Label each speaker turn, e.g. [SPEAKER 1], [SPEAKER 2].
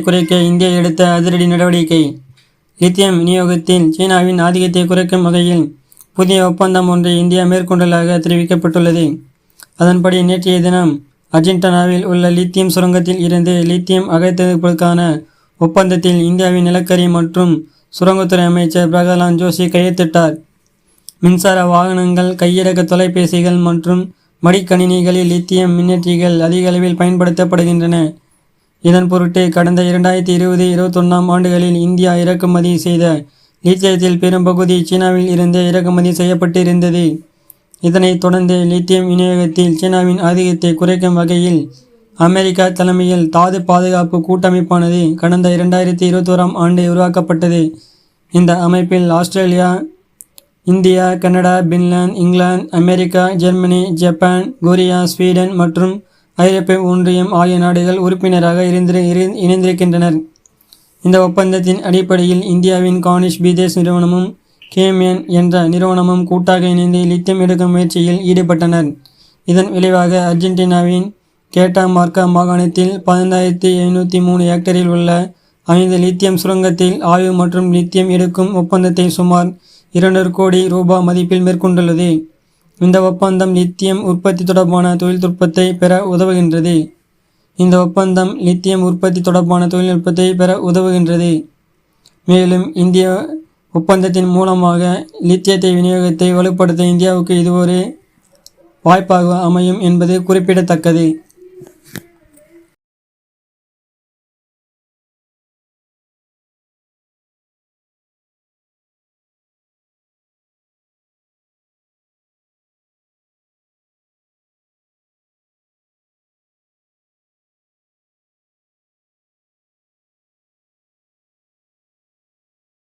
[SPEAKER 1] குறைக்க இந்தியா எடுத்த அதிரடி நடவடிக்கை. லித்தியம் விநியோகத்தில் சீனாவின் ஆதிக்கத்தை குறைக்கும் வகையில் புதிய ஒப்பந்தம் ஒன்றை இந்தியா மேற்கொண்டுள்ளதாக தெரிவிக்கப்பட்டுள்ளது. அதன்படி நேற்றைய தினம் அர்ஜென்டினாவில் உள்ள லித்தியம் சுரங்கத்தில் இருந்து லித்தியம் அகற்றப்படுவதற்கான ஒப்பந்தத்தில் இந்தியாவின் நிலக்கரி மற்றும் சுரங்கத்துறை அமைச்சர் பிரகலாத் ஜோஷி கையெழுத்திட்டார். மின்சார வாகனங்கள் கையிறக்க தொலைபேசிகள் மற்றும் மடிக்கணினிகளில் லித்தியம் மின்னேற்றிகள் அதிக அளவில் பயன்படுத்தப்படுகின்றன. இதன் பொருட்டு கடந்த இரண்டாயிரத்தி இருபது இருபத்தொன்னாம் ஆண்டுகளில் இந்தியா இறக்குமதி செய்த லித்தியத்தில் பெரும்பகுதி சீனாவில் இருந்து இறக்குமதி செய்யப்பட்டிருந்தது. இதனைத் தொடர்ந்து லித்தியம் விநியோகத்தில் சீனாவின் ஆதிக்கத்தை குறைக்கும் வகையில் அமெரிக்கா தலைமையில் தாது பாதுகாப்பு கூட்டமைப்பானது கடந்த இரண்டாயிரத்தி இருபத்தோராம் ஆண்டு உருவாக்கப்பட்டது. இந்த அமைப்பில் Australia India Canada Finland England America Germany Japan Korea Sweden மற்றும் ஐரோப்பிய ஒன்றியம் ஆகிய நாடுகள் உறுப்பினராக இருந்து இணைந்திருக்கின்றனர். இந்த ஒப்பந்தத்தின் அடிப்படையில் இந்தியாவின் கானிஷ் பிதேஷ் நிறுவனமும் கேமியன் என்ற நிறுவனமும் கூட்டாக இணைந்து லித்தியம் எடுக்கும் முயற்சியில் ஈடுபட்டனர். இதன் விளைவாக அர்ஜென்டினாவின் கேட்டா மார்க்கா மாகாணத்தில் பதினைந்தாயிரத்தி எழுநூற்றி மூணு ஹெக்டரில் உள்ள ஐந்து லித்தியம் சுரங்கத்தில் ஆய்வு மற்றும் லித்தியம் எடுக்கும் ஒப்பந்தத்தை சுமார் இருநூறு கோடி ரூபாய் மதிப்பில் மேற்கொண்டுள்ளது. இந்த ஒப்பந்தம் லித்தியம் உற்பத்தி தொடர்பான தொழில்நுட்பத்தை பெற உதவுகின்றது. இந்த ஒப்பந்தம் லித்தியம் உற்பத்தி தொடர்பான தொழில்நுட்பத்தை பெற உதவுகின்றது. மேலும் இந்திய ஒப்பந்தத்தின் மூலமாக லித்தியத்தை விநியோகத்தை வலுப்படுத்த இந்தியாவுக்கு இது ஒரு வாய்ப்பாக அமையும் என்பது குறிப்பிடத்தக்கது.